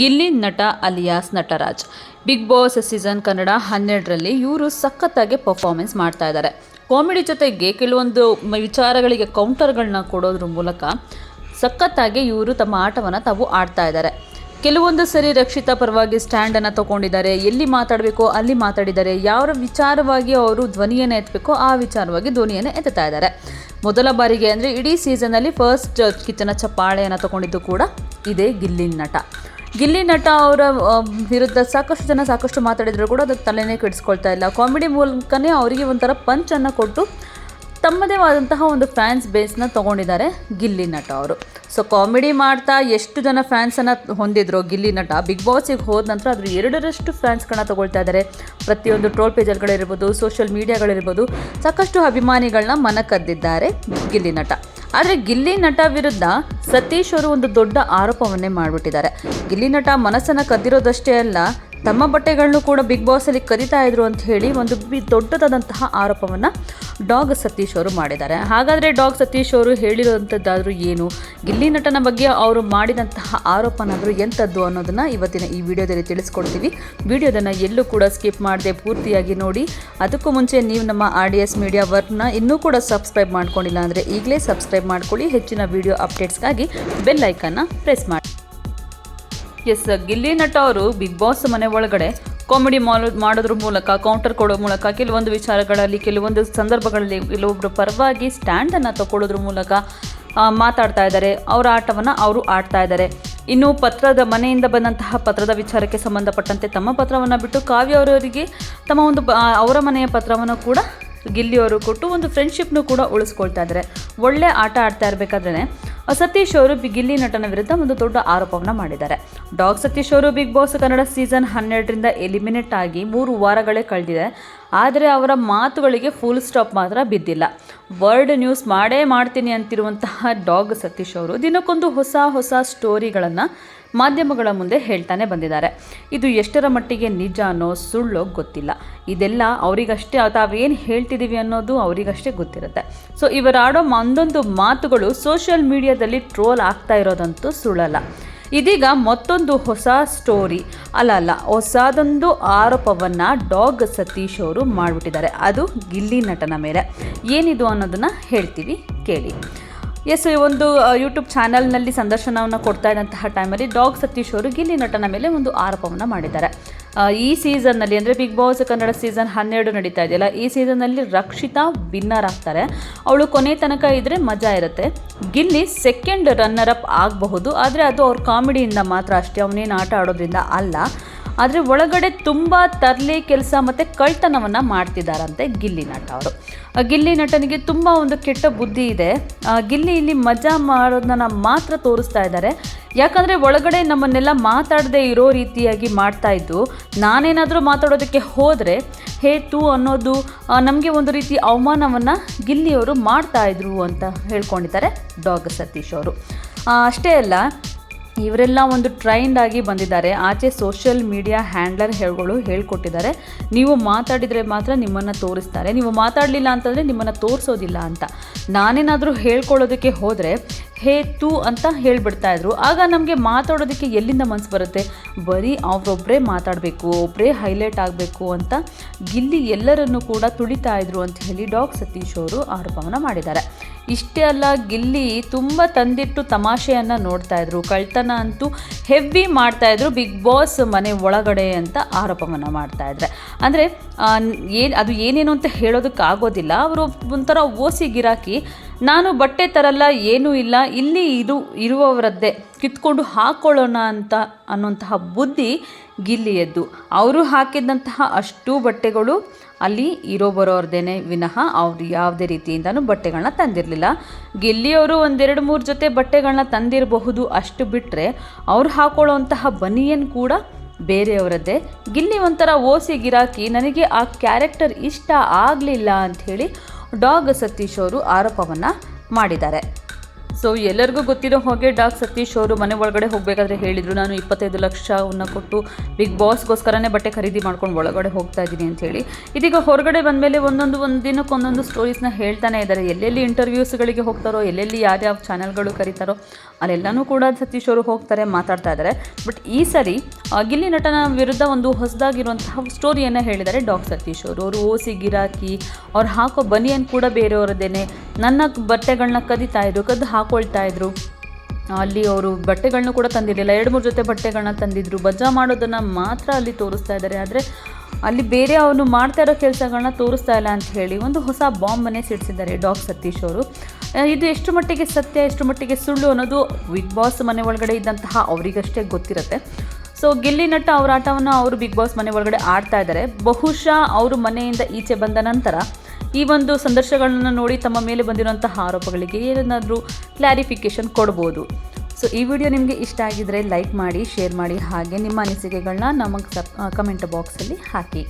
Gilli Nata alias Nataraj. Big Boss season Kannada ಹನ್ನೆರಡರಲ್ಲಿ ಇವರು ಸಖತ್ತಾಗಿ ಪರ್ಫಾರ್ಮೆನ್ಸ್ ಮಾಡ್ತಾ ಇದ್ದಾರೆ. ಕಾಮಿಡಿ ಜೊತೆಗೆ ಕೆಲವೊಂದು ವಿಚಾರಗಳಿಗೆ ಕೌಂಟರ್ಗಳನ್ನ ಕೊಡೋದ್ರ ಮೂಲಕ ಸಖತ್ತಾಗಿ ಇವರು ತಮ್ಮ ಆಟವನ್ನು ತಾವು ಆಡ್ತಾ ಇದ್ದಾರೆ. ಕೆಲವೊಂದು ಸರಿ ರಕ್ಷಿತಾ ಪರವಾಗಿ ಸ್ಟ್ಯಾಂಡನ್ನು ತಗೊಂಡಿದ್ದಾರೆ. ಎಲ್ಲಿ ಮಾತಾಡಬೇಕೋ ಅಲ್ಲಿ ಮಾತಾಡಿದ್ದಾರೆ. ಯಾವ ವಿಚಾರವಾಗಿ ಅವರು ಧ್ವನಿಯನ್ನು ಎತ್ತಬೇಕೋ ಆ ವಿಚಾರವಾಗಿ ಧ್ವನಿಯನ್ನು ಎತ್ತುತ್ತಾ ಇದ್ದಾರೆ. ಮೊದಲ ಬಾರಿಗೆ ಅಂದರೆ ಇಡೀ ಸೀಸನಲ್ಲಿ ಫಸ್ಟ್ ಕಿಚನ ಚಪ್ಪಾಳೆಯನ್ನು ತಗೊಂಡಿದ್ದು ಕೂಡ ಇದೇ ಗಿಲ್ಲಿನ ನಟ. ಗಿಲ್ಲಿ ನಟ ಅವರ ವಿರುದ್ಧ ಸಾಕಷ್ಟು ಜನ ಸಾಕಷ್ಟು ಮಾತಾಡಿದ್ರು ಕೂಡ ಅದಕ್ಕೆ ತಲೆನೇ ಕೆಡಿಸ್ಕೊಳ್ತಾ ಇಲ್ಲ. ಕಾಮಿಡಿ ಮೂಲಕನೇ ಅವರಿಗೆ ಒಂಥರ ಪಂಚನ್ನು ಕೊಟ್ಟು ತಮ್ಮದೇ ಆದಂತಹ ಒಂದು ಫ್ಯಾನ್ಸ್ ಬೇಸ್ನ ತೊಗೊಂಡಿದ್ದಾರೆ ಗಿಲ್ಲಿ ನಟ ಅವರು. ಸೊ ಕಾಮಿಡಿ ಮಾಡ್ತಾ ಎಷ್ಟು ಜನ ಫ್ಯಾನ್ಸನ್ನು ಹೊಂದಿದ್ರು ಗಿಲ್ಲಿ ನಟ? ಬಿಗ್ ಬಾಸಿಗೆ ಹೋದ ನಂತರ ಅದ್ರ ಎರಡರಷ್ಟು ಫ್ಯಾನ್ಸ್ಗಳನ್ನ ತೊಗೊಳ್ತಾ ಇದ್ದಾರೆ. ಪ್ರತಿಯೊಂದು ಟ್ರೋಲ್ ಪೇಜರ್ಗಳಿರ್ಬೋದು ಸೋಷಿಯಲ್ ಮೀಡಿಯಾಗಳಿರ್ಬೋದು ಸಾಕಷ್ಟು ಅಭಿಮಾನಿಗಳನ್ನ ಮನ ಕದ್ದಿದ್ದಾರೆ ಗಿಲ್ಲಿ ನಟ. ಆದರೆ ಗಿಲ್ಲಿ ನಟ ವಿರುದ್ಧ ಸತೀಶ್ ಅವರು ಒಂದು ದೊಡ್ಡ ಆರೋಪವನ್ನೇ ಮಾಡಿಬಿಟ್ಟಿದ್ದಾರೆ. ಗಿಲ್ಲಿ ನಟ ಮನಸ್ಸನ್ನು ಕದ್ದಿರೋದಷ್ಟೇ ಅಲ್ಲ, ತಮ್ಮ ಬಟ್ಟೆಗಳನ್ನು ಕೂಡ ಬಿಗ್ ಬಾಸಲ್ಲಿ ಕರಿತಾ ಇದ್ರು ಅಂತ ಹೇಳಿ ಒಂದು ಬಿ ದೊಡ್ಡದಾದಂತಹ ಆರೋಪವನ್ನು ಡಾಗ್ ಸತೀಶ್ ಅವರು ಮಾಡಿದ್ದಾರೆ. ಹಾಗಾದರೆ ಡಾಗ್ ಸತೀಶ್ ಅವರು ಹೇಳಿರುವಂಥದ್ದಾದರೂ ಏನು? ಗಿಲ್ಲಿ ನಟನ ಬಗ್ಗೆ ಅವರು ಮಾಡಿದಂತಹ ಆರೋಪನಾದರೂ ಎಂಥದ್ದು ಅನ್ನೋದನ್ನು ಇವತ್ತಿನ ಈ ವಿಡಿಯೋದಲ್ಲಿ ತಿಳಿಸ್ಕೊಡ್ತೀವಿ. ವಿಡಿಯೋದನ್ನು ಎಲ್ಲೂ ಕೂಡ ಸ್ಕಿಪ್ ಮಾಡದೆ ಪೂರ್ತಿಯಾಗಿ ನೋಡಿ. ಅದಕ್ಕೂ ಮುಂಚೆ ನೀವು ನಮ್ಮ ಆರ್ ಡಿ ಎಸ್ ಮೀಡಿಯಾ ವರ್ಕ್ನ ಇನ್ನೂ ಕೂಡ ಸಬ್ಸ್ಕ್ರೈಬ್ ಮಾಡ್ಕೊಂಡಿಲ್ಲ ಅಂದರೆ ಈಗಲೇ ಸಬ್ಸ್ಕ್ರೈಬ್ ಮಾಡ್ಕೊಳ್ಳಿ. ಹೆಚ್ಚಿನ ವಿಡಿಯೋ ಅಪ್ಡೇಟ್ಸ್ಗಾಗಿ ಬೆಲ್ ಐಕನ್ನ ಪ್ರೆಸ್ ಮಾಡಿ. ಎಸ್, ಗಿಲ್ಲಿ ನಟ ಅವರು ಬಿಗ್ ಬಾಸ್ ಮನೆ ಒಳಗಡೆ ಕಾಮಿಡಿ ಮಾಡೋ, ಮಾಡೋದ್ರ ಮೂಲಕ ಕೌಂಟರ್ ಕೊಡೋ ಮೂಲಕ, ಕೆಲವೊಂದು ವಿಚಾರಗಳಲ್ಲಿ, ಕೆಲವೊಂದು ಸಂದರ್ಭಗಳಲ್ಲಿ ಕೆಲವೊಬ್ಬರು ಪರವಾಗಿ ಸ್ಟ್ಯಾಂಡನ್ನು ತಗೊಳ್ಳೋದ್ರ ಮೂಲಕ ಮಾತಾಡ್ತಾ ಇದ್ದಾರೆ. ಅವರ ಆಟವನ್ನು ಅವರು ಆಡ್ತಾ ಇದ್ದಾರೆ. ಇನ್ನು ಪತ್ರದ ಮನೆಯಿಂದ ಬಂದಂತಹ ಪತ್ರದ ವಿಚಾರಕ್ಕೆ ಸಂಬಂಧಪಟ್ಟಂತೆ ತಮ್ಮ ಪತ್ರವನ್ನು ಬಿಟ್ಟು ಕಾವ್ಯ ಅವರವರಿಗೆ ತಮ್ಮ ಒಂದು ಅವರ ಮನೆಯ ಪತ್ರವನ್ನು ಕೂಡ ಗಿಲ್ಲಿಯವರು ಕೊಟ್ಟು ಒಂದು ಫ್ರೆಂಡ್ಶಿಪ್ನು ಕೂಡ ಉಳಿಸ್ಕೊಳ್ತಾ ಇದ್ದಾರೆ. ಒಳ್ಳೆ ಆಟ ಆಡ್ತಾ ಇರಬೇಕಾದ್ರೆ ಸತೀಶ್ ಅವರು ಬಿಗಿಲ್ಲಿ ನಟನ ವಿರುದ್ಧ ಒಂದು ದೊಡ್ಡ ಆರೋಪವನ್ನು ಮಾಡಿದ್ದಾರೆ. ಡಾಗ್ ಸತೀಶ್ ಅವರು ಬಿಗ್ ಬಾಸ್ ಕನ್ನಡ ಸೀಸನ್ ಹನ್ನೆರಡರಿಂದ ಎಲಿಮಿನೇಟ್ ಆಗಿ ಮೂರು ವಾರಗಳೇ ಕಳೆದಿದೆ. ಆದರೆ ಅವರ ಮಾತುಗಳಿಗೆ ಫುಲ್ ಸ್ಟಾಪ್ ಮಾತ್ರ ಬಿದ್ದಿಲ್ಲ. ವರ್ಲ್ಡ್ ನ್ಯೂಸ್ ಮಾಡೇ ಮಾಡ್ತೀನಿ ಅಂತಿರುವಂತಹ ಡಾಗ್ ಸತೀಶ್ ಅವರು ದಿನಕ್ಕೊಂದು ಹೊಸ ಹೊಸ ಸ್ಟೋರಿಗಳನ್ನು ಮಾಧ್ಯಮಗಳ ಮುಂದೆ ಹೇಳ್ತಾನೆ ಬಂದಿದ್ದಾರೆ. ಇದು ಎಷ್ಟರ ಮಟ್ಟಿಗೆ ನಿಜಾನೋ ಸುಳ್ಳೋ ಗೊತ್ತಿಲ್ಲ. ಇದೆಲ್ಲ ಅವರಿಗಷ್ಟೇ ತಾವೇನು ಹೇಳ್ತಿದ್ದೀವಿ ಅನ್ನೋದು ಅವರಿಗಷ್ಟೇ ಗೊತ್ತಿರುತ್ತೆ. ಸೊ ಇವರಾಡೋ ಒಂದೊಂದು ಮಾತುಗಳು ಸೋಷಿಯಲ್ ಮೀಡಿಯಾದಲ್ಲಿ ಟ್ರೋಲ್ ಆಗ್ತಾ ಇರೋದಂತೂ ಸುಳ್ಳಲ್ಲ. ಇದೀಗ ಮತ್ತೊಂದು ಹೊಸ ಸ್ಟೋರಿ ಅಲ್ಲ ಅಲ್ಲ, ಹೊಸದೊಂದು ಆರೋಪವನ್ನು ಡಾಗ್ ಸತೀಶ್ ಅವರು ಮಾಡಿಬಿಟ್ಟಿದ್ದಾರೆ. ಅದು ಗಿಲ್ಲಿ ನಟನ ಮೇಲೆ. ಏನಿದು ಅನ್ನೋದನ್ನು ಹೇಳ್ತೀವಿ, ಕೇಳಿ. ಎಸ್ ಈ ಒಂದು ಯೂಟ್ಯೂಬ್ ಚಾನಲ್ನಲ್ಲಿ ಸಂದರ್ಶನವನ್ನು ಕೊಡ್ತಾ ಇದ್ದಂತಹ ಟೈಮಲ್ಲಿ ಡಾಗ್ ಸತೀಶ್ ಅವರು ಗಿಲ್ಲಿ ನಟನ ಮೇಲೆ ಒಂದು ಆರೋಪವನ್ನು ಮಾಡಿದ್ದಾರೆ. ಈ ಸೀಸನ್ನಲ್ಲಿ ಅಂದರೆ ಬಿಗ್ ಬಾಸ್ ಕನ್ನಡ ಸೀಸನ್ ಹನ್ನೆರಡು ನಡೀತಾ ಇದೆಯಲ್ಲ, ಈ ಸೀಸನ್ನಲ್ಲಿ ರಕ್ಷಿತಾ ವಿನ್ನರ್ ಆಗ್ತಾರೆ. ಅವಳು ಕೊನೆ ತನಕ ಇದ್ದರೆ ಮಜಾ ಇರುತ್ತೆ. ಗಿಲ್ಲಿ ಸೆಕೆಂಡ್ ರನ್ನರ್ ಅಪ್ ಆಗಬಹುದು, ಆದರೆ ಅದು ಅವ್ರ ಕಾಮಿಡಿಯಿಂದ ಮಾತ್ರ ಅಷ್ಟೇ ಅವನೇನು ಆಟ ಆಡೋದ್ರಿಂದ ಅಲ್ಲ. ಆದರೆ ಒಳಗಡೆ ತುಂಬ ತರಲೆ ಕೆಲಸ ಮತ್ತು ಕಳ್ತನವನ್ನು ಮಾಡ್ತಿದ್ದಾರಂತೆ ಗಿಲ್ಲಿ ನಟ ಅವರು. ಗಿಲ್ಲಿ ನಟನಿಗೆ ತುಂಬ ಒಂದು ಕೆಟ್ಟ ಬುದ್ಧಿ ಇದೆ. ಗಿಲ್ಲಿ ಇಲ್ಲಿ ಮಜಾ ಮಾಡೋದನ್ನ ಮಾತ್ರ ತೋರಿಸ್ತಾ ಇದ್ದಾರೆ. ಯಾಕಂದರೆ ಒಳಗಡೆ ನಮ್ಮನ್ನೆಲ್ಲ ಮಾತಾಡದೇ ಇರೋ ರೀತಿಯಾಗಿ ಮಾಡ್ತಾ ಇದ್ದು, ನಾನೇನಾದರೂ ಮಾತಾಡೋದಕ್ಕೆ ಹೋದರೆ ಹೇ ತೂ ಅನ್ನೋದು ನಮಗೆ ಒಂದು ರೀತಿ ಅವಮಾನವನ್ನು ಗಿಲ್ಲಿಯವರು ಮಾಡ್ತಾ ಇದ್ರು ಅಂತ ಹೇಳ್ಕೊಂಡಿದ್ದಾರೆ ಡಾಗ್ ಸತೀಶ್ ಅವರು. ಅಷ್ಟೇ ಅಲ್ಲ ಇವರೆಲ್ಲ ಒಂದು ಟ್ರೈಂಡ್ ಆಗಿ ಬಂದಿದ್ದಾರೆ. ಆಚೆ ಸೋಷಿಯಲ್ ಮೀಡಿಯಾ ಹ್ಯಾಂಡ್ಲರ್ ಹೇಳ್ಗಳು ಹೇಳ್ಕೊಟ್ಟಿದ್ದಾರೆ. ನೀವು ಮಾತಾಡಿದರೆ ಮಾತ್ರ ನಿಮ್ಮನ್ನು ತೋರಿಸ್ತಾರೆ. ನೀವು ಮಾತಾಡಲಿಲ್ಲ ಅಂತಂದರೆ ನಿಮ್ಮನ್ನು ತೋರಿಸೋದಿಲ್ಲ ಅಂತ. ನಾನೇನಾದರೂ ಹೇಳ್ಕೊಳ್ಳೋದಕ್ಕೆ ಹೋದರೆ, ಹೇ ತೂ ಅಂತ ಇದ್ರು. ಆಗ ನಮಗೆ ಮಾತಾಡೋದಕ್ಕೆ ಎಲ್ಲಿಂದ ಮನಸ್ಸು ಬರುತ್ತೆ? ಬರೀ ಅವರೊಬ್ಬರೇ ಮಾತಾಡಬೇಕು ಒಬ್ಬರೇ ಹೈಲೈಟ್ ಆಗಬೇಕು ಅಂತ ಗಿಲ್ಲಿ ಎಲ್ಲರನ್ನು ಕೂಡ ತುಳಿತಾ ಇದ್ರು ಅಂತ ಹೇಳಿ ಡಾಕ್ ಸತೀಶ್ ಅವರು ಆರೋಪವನ್ನು ಮಾಡಿದ್ದಾರೆ. ಇಷ್ಟೇ ಅಲ್ಲ, ಗಿಲ್ಲಿ ತುಂಬ ತಂದಿಟ್ಟು ತಮಾಷೆಯನ್ನು ನೋಡ್ತಾ ಇದ್ರು. ಕಳ್ತನ ಅಂತೂ ಹೆವಿ ಮಾಡ್ತಾ ಇದ್ರು, ಬಿಗ್ ಬಾಸ್ ಮನೆ ಒಳಗಡೆ ಅಂತ ಆರೋಪವನ್ನು ಮಾಡ್ತಾ ಇದ್ರೆ. ಅಂದರೆ ಏನು, ಅದು ಏನೇನು ಅಂತ ಹೇಳೋದಕ್ಕಾಗೋದಿಲ್ಲ ಅವರು ಒಂಥರ ಓಸಿ ಗಿರಾಕಿ. ನಾನು ಬಟ್ಟೆ ತರಲ್ಲ, ಏನೂ ಇಲ್ಲ. ಇಲ್ಲಿ ಇದು ಇರುವವರದ್ದೇ. ಕಿತ್ಕೊಂಡು ಹಾಕ್ಕೊಳ್ಳೋಣ ಅಂತ ಅನ್ನುವಂತಹ ಬುದ್ಧಿ ಗಿಲ್ಲಿಯದ್ದು. ಅವರು ಹಾಕಿದಂತಹ ಅಷ್ಟು ಬಟ್ಟೆಗಳು ಅಲ್ಲಿ ಇರೋ ಬರೋರ್ದೇನೆ ವಿನಃ ಅವ್ರು ಯಾವುದೇ ರೀತಿಯಿಂದನೂ ಬಟ್ಟೆಗಳನ್ನ ತಂದಿರಲಿಲ್ಲ. ಗಿಲ್ಲಿಯವರು ಒಂದೆರಡು ಮೂರು ಜೊತೆ ಬಟ್ಟೆಗಳನ್ನ ತಂದಿರಬಹುದು ಅಷ್ಟು ಬಿಟ್ಟರೆ ಅವ್ರು ಹಾಕ್ಕೊಳ್ಳೋವಂತಹ ಬನಿಯನ್ ಕೂಡ ಬೇರೆಯವರದ್ದೇ. ಗಿಲ್ಲಿ ಒಂಥರ ಓಸಿ ಗಿರಾಕಿ, ನನಗೆ ಆ ಕ್ಯಾರೆಕ್ಟರ್ ಇಷ್ಟ ಆಗಲಿಲ್ಲ ಅಂಥೇಳಿ ಡಾಗ್ ಸತೀಶ್ ಅವರು ಆರೋಪವನ್ನು ಮಾಡಿದ್ದಾರೆ. ಸೊ ಎಲ್ಲರಿಗೂ ಗೊತ್ತಿರೋ ಹಾಗೆ ಡಾಕ್ ಸತೀಶ್ ಅವರು ಮನೆ ಒಳಗಡೆ ಹೋಗಬೇಕಾದ್ರೆ ಹೇಳಿದರು, ನಾನು ಇಪ್ಪತ್ತೈದು ಲಕ್ಷವನ್ನು ಕೊಟ್ಟು ಬಿಗ್ ಬಾಸ್ಗೋಸ್ಕರನೇ ಬಟ್ಟೆ ಖರೀದಿ ಮಾಡ್ಕೊಂಡು ಒಳಗಡೆ ಹೋಗ್ತಾ ಇದ್ದೀನಿ ಅಂತ ಹೇಳಿ. ಇದೀಗ ಹೊರಗಡೆ ಬಂದಮೇಲೆ ಒಂದೊಂದು, ಒಂದು ದಿನಕ್ಕೆ ಒಂದೊಂದು ಸ್ಟೋರೀಸ್ನ ಹೇಳ್ತಾನೆ ಇದ್ದಾರೆ. ಎಲ್ಲೆಲ್ಲಿ ಇಂಟರ್ವ್ಯೂಸ್ಗಳಿಗೆ ಹೋಗ್ತಾರೋ, ಎಲ್ಲೆಲ್ಲಿ ಯಾವ್ಯಾವ ಚಾನೆಲ್ಗಳು ಕರೀತಾರೋ, ಅಲ್ಲೆಲ್ಲನೂ ಕೂಡ ಸತೀಶ್ ಅವರು ಹೋಗ್ತಾರೆ, ಮಾತಾಡ್ತಾ ಇದ್ದಾರೆ. ಬಟ್ ಈ ಸರಿ ಗಿಲ್ಲಿ ನಟನ ವಿರುದ್ಧ ಒಂದು ಹೊಸದಾಗಿರುವಂತಹ ಸ್ಟೋರಿಯನ್ನು ಹೇಳಿದ್ದಾರೆ ಡಾಕ್ ಸತೀಶ್ ಅವರು. ಅವರು ಓಸಿ, ಗಿರಾಕಿ, ಅವ್ರು ಹಾಕೋ ಬನಿಯನ್ ಕೂಡ ಬೇರೆಯವರದ್ದೇನೆ. ನನ್ನ ಬಟ್ಟೆಗಳನ್ನ ಕದಿತಾ ಇದ್ರು, ಕದ್ದು ಹಾಕೊಳ್ತಾ ಇದ್ರು. ಅಲ್ಲಿ ಅವರು ಬಟ್ಟೆಗಳನ್ನ ಕೂಡ ತಂದಿರಲಿಲ್ಲ. ಎರಡು, ಮೂರು ಜೊತೆ ಬಟ್ಟೆಗಳನ್ನ ತಂದಿದ್ರು. ಬಜಾ ಮಾಡೋದನ್ನು ಮಾತ್ರ ಅಲ್ಲಿ ತೋರಿಸ್ತಾ ಇದ್ದಾರೆ ಆದರೆ ಅಲ್ಲಿ ಬೇರೆ ಅವನು ಮಾಡ್ತಾ ಇರೋ ಕೆಲಸಗಳನ್ನ ತೋರಿಸ್ತಾ ಇಲ್ಲ ಅಂತ ಹೇಳಿ ಒಂದು ಹೊಸ ಬಾಂಬನ್ನೇ ಸಿಡಿಸಿದ್ದಾರೆ ಡಾಕ್ ಸತೀಶ್ ಅವರು. ಇದು ಎಷ್ಟು ಮಟ್ಟಿಗೆ ಸತ್ಯ, ಎಷ್ಟು ಮಟ್ಟಿಗೆ ಸುಳ್ಳು ಅನ್ನೋದು ಬಿಗ್ ಬಾಸ್ ಮನೆ ಒಳಗಡೆ ಇದ್ದಂತಹ ಅವರಿಗಷ್ಟೇ ಗೊತ್ತಿರುತ್ತೆ. ಸೊ, ಗಿಲ್ಲಿ ನಟ ಅವರ ಆಟವನ್ನು ಅವರು ಬಿಗ್ ಬಾಸ್ ಮನೆ ಒಳಗಡೆ ಆಡ್ತಾ ಇದ್ದಾರೆ ಬಹುಶಃ ಅವರು ಮನೆಯಿಂದ ಈಚೆ ಬಂದ ನಂತರ ಈ ಒಂದು ಸಂದರ್ಶನಗಳನ್ನು ನೋಡಿ ತಮ್ಮ ಮೇಲೆ ಬಂದಿರುವಂತಹ ಆರೋಪಗಳಿಗೆ ಏನಾದರೂ ಕ್ಲಾರಿಫಿಕೇಷನ್ ಕೊಡ್ಬೋದು. ಸೊ ಈ ವಿಡಿಯೋ ನಿಮಗೆ ಇಷ್ಟ ಆಗಿದ್ದರೆ ಲೈಕ್ ಮಾಡಿ ಶೇರ್ ಮಾಡಿ, ಹಾಗೆ ನಿಮ್ಮ ಅನಿಸಿಕೆಗಳನ್ನ ನಮಗೆ ಕಮೆಂಟ್ ಬಾಕ್ಸಲ್ಲಿ ಹಾಕಿ.